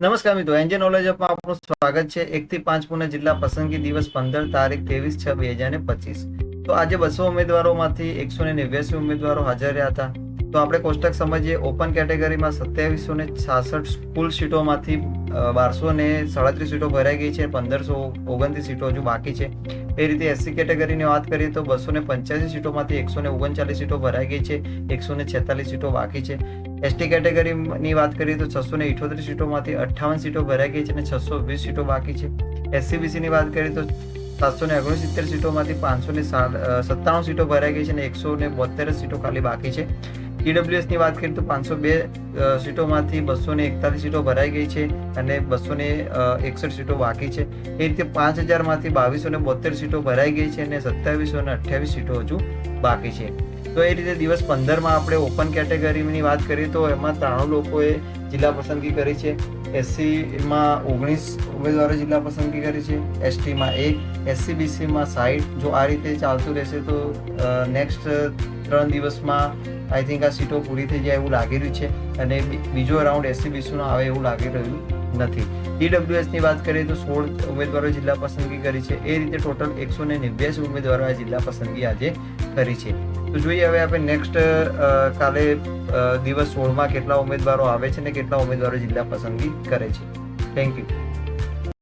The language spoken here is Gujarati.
નમસ્કાર મિત્રો એન્જિન નોલેજ અપમાં આપનું સ્વાગત છે. એક થી પાંચ પુણે જિલ્લા પસંદગી દિવસ પંદર તારીખ ત્રેવીસ છ બે હજાર ને પચીસ. તો આજે બસો ઉમેદવારોમાંથી એકસો ને નેવ્યાસી ઉમેદવારો હાજર રહ્યા હતા. તો આપણે કોષ્ટક સમજીએ. ઓપન કેટેગરીમાં સત્યાવીસો ને છાસઠ કુલ સીટોમાંથી બારસો ને સાડત્રીસ સીટો ભરાઈ ગઈ છે. પંદરસો ઓગણત્રીસ સીટો હજુ બાકી છે. એ રીતે એસસી કેટેગરીની વાત કરીએ તો બસો ને પંચ્યાસી સીટોમાંથી એકસો ને ઓગણચાલીસ સીટો ભરાઈ ગઈ છે. એકસો ને છેતાલીસ સીટો બાકી છે. એસટી કેટેગરીની વાત કરીએ તો છસો ને ઇઠોતેર સીટોમાંથી અઠ્ઠાવન સીટો ભરાઈ ગઈ છે અને છસો વીસ સીટો બાકી છે. એસસીબીસીની વાત કરીએ તો સાતસો ને ઓગણસિત્તેર સીટોમાંથી પાંચસો ને સત્તાણું સીટો ભરાઈ ગઈ છે અને એકસો ને બોતેર સીટો ખાલી બાકી છે. ઈડબ્લ્યુએસની વાત કરીએ તો પાંચસો બે સીટોમાંથી બસો ને એકતાલીસ સીટો ભરાઈ ગઈ છે અને બસો ને એકસઠ સીટો બાકી છે. એ રીતે પાંચ હજારમાંથી બાવીસો ને બોતેર સીટો ભરાઈ ગઈ છે અને સત્યાવીસો ને અઠ્યાવીસ સીટો હજુ બાકી છે. તો એ રીતે દિવસ પંદરમાં આપણે ઓપન કેટેગરીની વાત કરીએ તો એમાં ત્રાણું લોકોએ જિલ્લા પસંદગી કરી છે. એસસીમાં ઓગણીસ ઉમેદવારો જિલ્લા પસંદગી કરી છે. એસટીમાં એક, એસસીબીસીમાં સાઠ જો આ રીતે ચાલતું રહેશે તો નેક્સ્ટ ત્રણ દિવસમાં આઈ થિંક આ સીટો પૂરી થઈ જાય એવું લાગી રહ્યું છે અને બીજો રાઉન્ડ એસસીબીસીનો આવે એવું લાગી રહ્યું નથી. ઈડબ્લ્યુએસની વાત કરીએ તો સોળ ઉમેદવારો જિલ્લા પસંદગી કરી છે. એ રીતે ટોટલ એકસો ને નેવ્યાસી ઉમેદવારો આ જિલ્લા પસંદગી આજે કરી છે. તો જોઈએ હવે આપણે નેક્સ્ટ કાલે દિવસ સોળમાં કેટલા ઉમેદવારો આવે છે ને કેટલા ઉમેદવારો જિલ્લા પસંદગી કરે છે. Thank you